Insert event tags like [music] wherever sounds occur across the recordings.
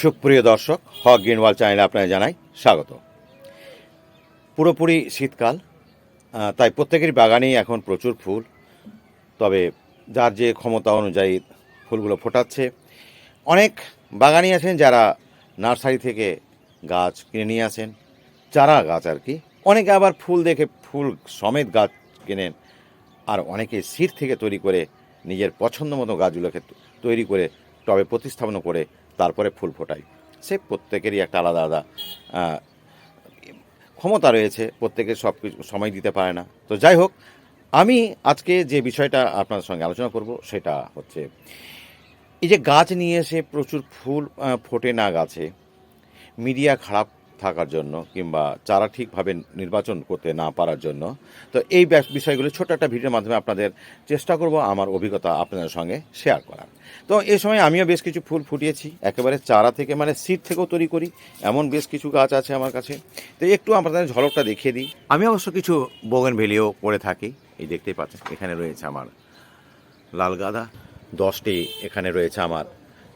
সুপ্রিয় দর্শক, হক গ্রিনওয়াল চ্যানেলে আপনাকে জানাই স্বাগত। পুরোপুরি শীতকাল তাই প্রত্যেকের বাগানেই এখন প্রচুর ফুল। তবে যার যে ক্ষমতা অনুযায়ী ফুলগুলো ফোটাচ্ছে, অনেক বাগানি আছেন যারা নার্সারি থেকে গাছ কিনে নিয়ে আসেন, চারা গাছ আর কি। অনেকে আবার ফুল দেখে ফুল সমেত গাছ কেনেন, আর অনেকে সিট থেকে তৈরি করে নিজের পছন্দ মতো গাছগুলোকে তৈরি করে টবে প্রতিস্থাপন করে তারপরে ফুল ফোটায় সে প্রত্যেকেরই একটা আলাদা আলাদা ক্ষমতা রয়েছে প্রত্যেকে সব কিছু সময় দিতে পারে না। তো যাই হোক, আমি আজকে যে বিষয়টা আপনাদের সঙ্গে আলোচনা করব সেটা হচ্ছে, এই যে গাছ নিয়ে এসে প্রচুর ফুল ফোটে না গাছে, মিডিয়া খারাপ থাকার জন্য কিংবা চারা ঠিকভাবে নির্বাচন করতে না পারার জন্য। তো এই বিষয়গুলো ছোট একটা ভিডিওর মাধ্যমে আপনাদের চেষ্টা করব আমার অভিজ্ঞতা আপনাদের সঙ্গে শেয়ার করার। তো এই সময় আমিও বেশ কিছু ফুল ফুটিয়েছি। একেবারে চারা থেকে মানে সিড থেকেও তৈরি করি। এমন বেশ কিছু গাছ আছে আমার কাছে। তো একটু আপনাদের ঝলকটা দেখিয়ে দিই। আমি অবশ্য কিছু বোগেন ভেলিও করে থাকি। এই দেখতেই পাচ্ছেন, এখানে রয়েছে আমার লাল গাঁদা। দশটি এখানে রয়েছে আমার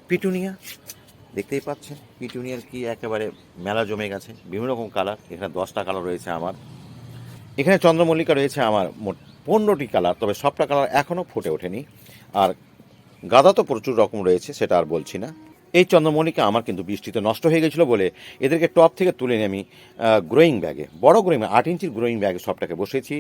পিটুনিয়া। দেখতেই পাচ্ছেন, পিটুনিয়ার কি একেবারে মেলা জমে গেছে, বিভিন্ন রকম কালার এখানে দশটা কালার রয়েছে আমার। এখানে চন্দ্রমল্লিকা রয়েছে আমার মোট পনেরোটি কালার তবে সবটা কালার এখনও ফুটে ওঠেনি। আর গাঁদা তো প্রচুর রকম রয়েছে, সেটা আর বলছি না। এই চন্দ্রমল্লিকা আমার কিন্তু বৃষ্টিতে নষ্ট হয়ে গেছিল বলে এদেরকে টপ থেকে তুলে নিয়ে আমি গ্রোয়িং ব্যাগে বড় গ্রোয়িং আট ইঞ্চির গ্রোয়িং ব্যাগে সবটাকে বসেছি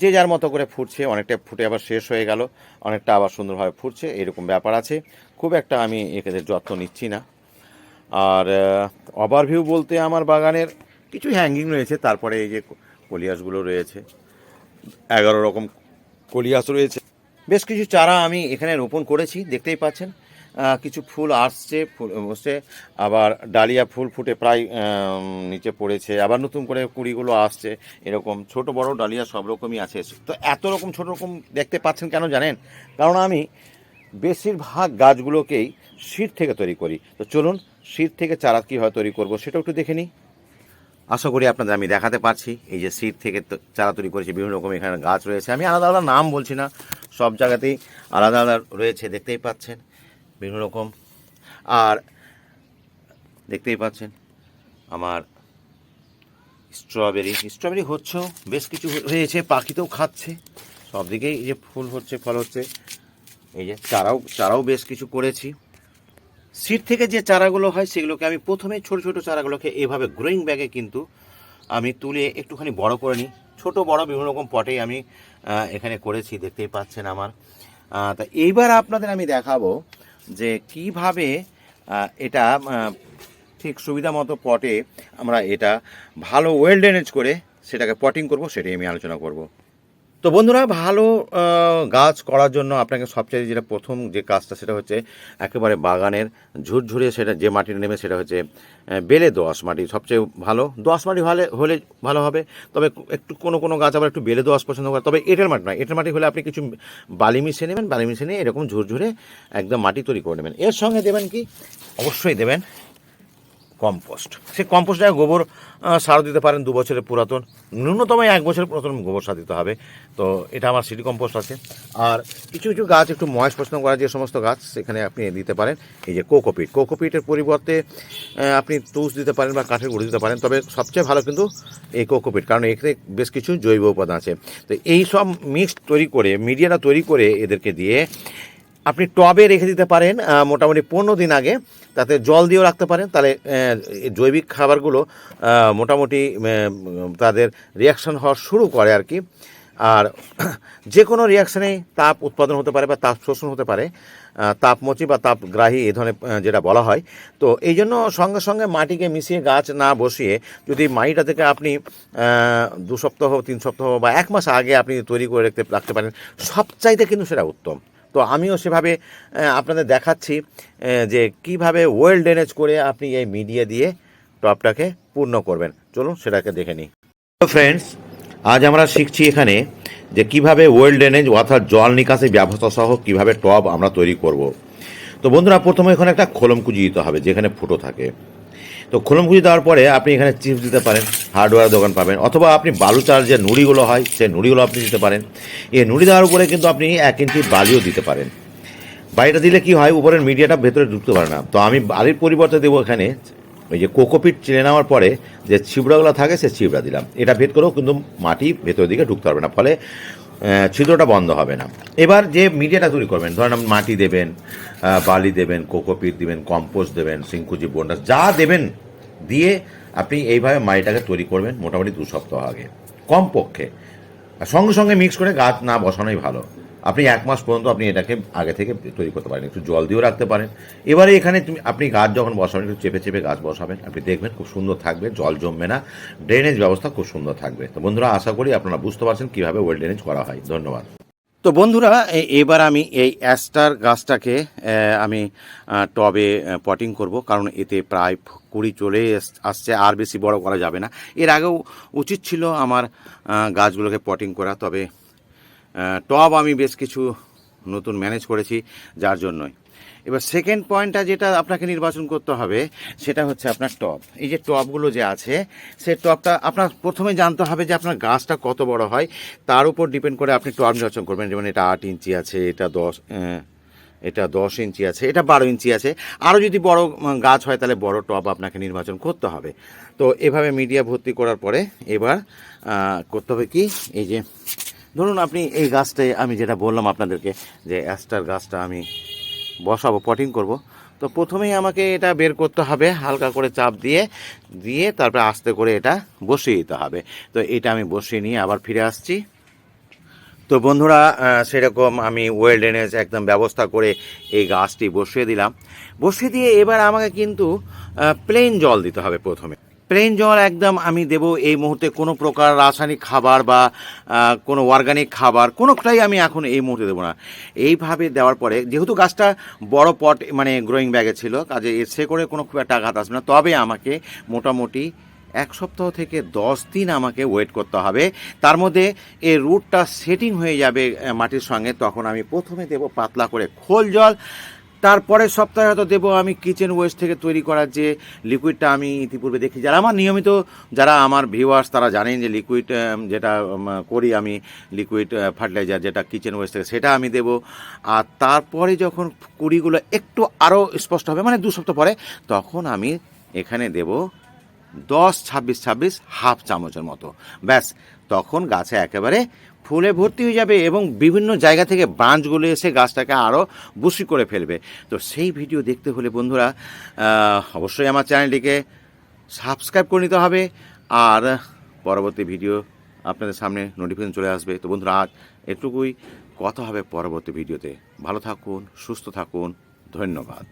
যে যার মতো করে ফুটছে, অনেকটা ফুটে আবার শেষ হয়ে গেল, অনেকটা আবার সুন্দরভাবে ফুটছে, এরকম ব্যাপার আছে। খুব একটা আমি এদের যত্ন নিচ্ছি না। আর ওভারভিউ বলতে আমার বাগানের কিছু হ্যাঙ্গিং রয়েছে, তারপরে এই যে কলিয়াসগুলো রয়েছে, এগারো রকম কলিয়াস রয়েছে। বেশ কিছু চারা আমি এখানে রোপণ করেছি, দেখতেই পাচ্ছেন। কিছু ফুল আসছে, ফুল বসছে আবার ডালিয়া ফুল ফুটে প্রায় নিচে পড়েছে, আবার নতুন করে কুড়িগুলো আসছে, এরকম ছোট বড় ডালিয়া সব রকমই আছে। তো এত রকম ছোট রকম দেখতে পাচ্ছেন কেন জানেন? কারণ আমি বেশিরভাগ গাছগুলোকেই শীত থেকে তৈরি করি। তো চলুন, শীত থেকে চারা কীভাবে তৈরি করব সেটাও একটু দেখে নিই। আশা করি আপনাদের আমি দেখাতে পারছি, এই যে সিট থেকে চারা তৈরি করেছি, বিভিন্ন রকম এখানে গাছ রয়েছে। আমি আলাদা আলাদা নাম বলছি না, সব জায়গাতেই আলাদা আলাদা রয়েছে, দেখতেই পাচ্ছেন, বিভিন্ন রকম। আর দেখতেই পাচ্ছেন, আমার স্ট্রবেরি স্ট্রবেরি হচ্ছেও বেশ কিছু হয়েছে পাখিতেও খাচ্ছে, সব দিকেই যে ফুল হচ্ছে, ফল হচ্ছে। এই যে চারাও চারাও বেশ কিছু করেছি। সিড থেকে যে চারাগুলো হয়, সেগুলোকে আমি প্রথমে ছোট ছোট চারাগুলোকে এভাবে গ্রোয়িং ব্যাগে কিন্তু আমি তুলে একটুখানি বড় করে নিই। ছোটো, বড় বিভিন্ন রকম পটেই আমি এখানে করেছি, দেখতেই পাচ্ছেন আমার। তা এইবার আপনাদের আমি দেখাবো যে কীভাবে এটা ঠিক সুবিধা মতো পটে আমরা এটা ভালো ওয়েল ড্রেনেজ করে সেটাকে পটিং করব, সেটাই আমি আলোচনা করব। তো বন্ধুরা, ভালো গাছ করার জন্য আপনাকে সবচেয়ে যেটা প্রথম যে কাজটা সেটা হচ্ছে একেবারে বাগানের ঝুরঝুরে সেটা যে মাটিটা নেবে সেটা হচ্ছে বেলে দোআঁশ মাটি। সবচেয়ে ভালো, দোআঁশ মাটি হলে হলে ভালো হবে। তবে একটু কোনো কোনো গাছ আবার একটু বেলে দোয়াশ পছন্দ করে, তবে এঁটেল মাটি নয়। এঁটেল মাটি হলে আপনি কিছু বালি মিশিয়ে নেবেন, বালি মিশিয়ে নিয়ে এরকম ঝুরঝুরে একদম মাটি তৈরি করে নেবেন। এর সঙ্গে দেবেন কি? অবশ্যই দেবেন কম্পোস্ট। সে কম্পোস্টে গোবর সার দিতে পারেন দু বছরের পুরাতন। ন্যূনতম এক বছরের পুরাতন গোবর সার দিতে হবে। তো এটা আমার সিটি কম্পোস্ট আছে। আর কিছু কিছু গাছ একটু ময়েস পছন্দ করা যে সমস্ত গাছ সেখানে আপনি দিতে পারেন। এই যে কোকোপিট, কোকোপিটের পরিবর্তে আপনি তুষ দিতে পারেন বা কাঠের গুঁড়ো দিতে পারেন। তবে সবচেয়ে ভালো কিন্তু এই কোকোপিট, কারণ এখানে বেশ কিছু জৈব উপাদান আছে। তো এই সব মিক্সড তৈরি করে মিডিয়াটা তৈরি করে এদেরকে দিয়ে আপনি টবে রেখে দিতে পারেন মোটামুটি পনেরো দিন আগে। তাতে জল দিয়েও রাখতে পারেন। তাহলে জৈবিক খাবারগুলো মোটামুটি তাদের রিয়াকশন হওয়া শুরু করে আর কি। আর [clears throat] যে কোনো রিয়াকশানে তাপ উৎপাদন হতে পারে বা তাপ শোষণ হতে পারে। তাপমোচি বা তাপগ্রাহী, এই ধরনের যেটা বলা হয়। তো এই জন্য সঙ্গে সঙ্গে মাটিকে মিশিয়ে গাছ না বসিয়ে যদি মাটিটা থেকে আপনি দু সপ্তাহ, তিন সপ্তাহ বা এক মাস আগে আপনি তৈরি করে রাখতে রাখতে পারেন, সবচাইতে কিন্তু সেটা উত্তম। তো আমিও সেভাবে আপনাদের দেখাচ্ছি যে কীভাবে ওয়েল ড্রেনেজ করে আপনি এই মিডিয়া দিয়ে টপটাকে পূর্ণ করবেন। চলুন সেটাকে দেখে নিই। তো ফ্রেন্ডস আজ আমরা শিখছি এখানে যে কীভাবে ওয়েল ড্রেনেজ অর্থাৎ জল নিকাশি ব্যবস্থা সহ কীভাবে টব আমরা তৈরি করব। তো বন্ধুরা, প্রথমে এখানে একটা খোলম কুচি দিতে হবে, যেখানে ফুটো থাকে। তো খোলম কুচি দেওয়ার পরে আপনি এখানে চিপস দিতে পারেন হার্ডওয়্যার দোকান পাবেন, অথবা আপনি বালুচার যে নুড়িগুলো হয় সেই নুড়িগুলো আপনি দিতে পারেন। এই নুড়ি দেওয়ার উপরে কিন্তু আপনি এক ইঞ্চি বালিও দিতে পারেন। বাইরে দিলে কি হয়, উপরের মিডিয়াটা ভেতরে ঢুকতে পারে না। তো আমি বালির পরিবর্তে দেবো এখানে, ওই যে কোকোপিট চিনে নেওয়ার পরে যে ছিবড়াগুলো থাকে, সে ছিবড়া দিলাম। এটা ভেদ করেও কিন্তু মাটি ভেতরের দিকে ঢুকতে পারবে না। ফলে ছিদ্রটা বন্ধ হবে না। এবার যে মিডিয়াটা তৈরি করবেন, ধরেন মাটি দেবেন বালি দেবেন, কোকোপিট দেবেন, কম্পোস্ট দেবেন সিঙ্কুজি বোন্ডাস যা দেবেন দিয়ে আপনি এইভাবে মাটিটাকে তৈরি করবেন মোটামুটি দু সপ্তাহ আগে, কমপক্ষে। সঙ্গে সঙ্গে মিক্স করে গাছ না বসানোই ভালো। আপনি এক মাস পর্যন্ত আপনি এটাকে আগে থেকে তৈরি করতে পারেন, একটু জল দিয়েও রাখতে পারেন। এবারে এখানে তুমি, আপনি গাছ যখন বসাবেন, একটু চেপে চেপে গাছ বসাবেন, আপনি দেখবেন খুব সুন্দর থাকবে, জল জমবে না ড্রেনেজ ব্যবস্থা খুব সুন্দর থাকবে। তো বন্ধুরা, আশা করি আপনারা বুঝতে পারছেন কীভাবে ওয়েল ড্রেনেজ করা হয়। ধন্যবাদ। তো বন্ধুরা এবার আমি এই অ্যাস্টার গাছটাকে আমি টবে পটিং করব, কারণ এতে প্রায় কুড়ি চলে আসছে, আর বেশি বড় করা যাবে না। এর আগেও উচিত ছিল আমার গাছগুলোকে পটিং করা, তবে টব আমি বেশ কিছু নতুন ম্যানেজ করেছি যার জন্যই। এবার সেকেন্ড পয়েন্টটা যেটা আপনাকে নির্বাচন করতে হবে, সেটা হচ্ছে আপনার টব এই যে টবগুলো যে আছে, সে টবটা আপনার প্রথমে জানতে হবে যে আপনার গাছটা কত বড় হয়। তার উপর ডিপেন্ড করে আপনি টব নির্বাচন করবেন। যেমন এটা আট ইঞ্চি আছে, এটা দশ এটা দশ ইঞ্চি আছে, এটা বারো ইঞ্চি আছে। আরও যদি বড় গাছ হয়, তাহলে বড় টব আপনাকে নির্বাচন করতে হবে। তো এভাবে মিডিয়া ভর্তি করার পরে এবার করতে হবে কি? এই যে ধরুন আপনি এই গাছটায়, আমি যেটা বললাম আপনাদেরকে যে অ্যাস্টার গাছটা আমি বসাবো পটিং করব, তো প্রথমেই আমাকে এটা বের করতে হবে, হালকা করে চাপ দিয়ে দিয়ে তারপরে আস্তে করে এটা বসিয়ে দিতে হবে। তো এটা আমি বসিয়ে নিয়ে আবার ফিরে আসছি। তো বন্ধুরা সেরকম আমি ওয়েল ড্রেনেজ একদম ব্যবস্থা করে এই গাছটি বসিয়ে দিলাম। বসিয়ে দিয়ে এবার আমাকে কিন্তু প্লেন জল দিতে হবে প্রথমে। প্লেন জল একদম আমি দেব এই মুহূর্তে কোনো প্রকার রাসায়নিক খাবার বা কোনো অর্গানিক খাবার, কোনোটাই আমি এখন এই মুহূর্তে দেবো না। এইভাবে দেওয়ার পরে, যেহেতু গাছটা বড় পট মানে গ্রোয়িং ব্যাগে ছিল, কাজে এসে করে কোনো খুব একটা আঘাত আসবে না। তবে আমাকে মোটামুটি এক সপ্তাহ থেকে দশ দিন আমাকে ওয়েট করতে হবে। তার মধ্যে এই রুটটা সেটিং হয়ে যাবে মাটির সঙ্গে। তখন আমি প্রথমে দেব পাতলা করে খোল জল। তারপরের সপ্তাহে হয়তো দেবো আমি কিচেন ওয়েস্ট থেকে তৈরি করার যে লিকুইডটা আমি ইতিপূর্বে দেখি যারা আমার নিয়মিত, যারা আমার ভিউয়ার্স তারা জানেন যে লিকুইড যেটা করি আমি লিকুইড ফার্টিলাইজার যেটা কিচেন ওয়েস্ট থেকে, সেটা আমি দেবো। আর তারপরে যখন কুড়িগুলো একটু আরও স্পষ্ট হবে মানে দু সপ্তাহ পরে, তখন আমি এখানে দেবো দশ, ছাব্বিশ ছাব্বিশ, হাফ চামচের মতো। ব্যাস, তখন গাছে একেবারে ফুলে ভর্তি হয়ে যাবে এবং বিভিন্ন জায়গা থেকে ব্রাঞ্চগুলো এসে গাছটাকে আরও বুসি করে ফেলবে। তো সেই ভিডিও দেখতে হলে বন্ধুরা অবশ্যই আমার চ্যানেলটিকে সাবস্ক্রাইব করে নিতে হবে আর পরবর্তী ভিডিও আপনাদের সামনে নোটিফিকেশন চলে আসবে। তো বন্ধুরা, আজ এটুকুই। কথা হবে পরবর্তী ভিডিওতে। ভালো থাকুন, সুস্থ থাকুন। ধন্যবাদ।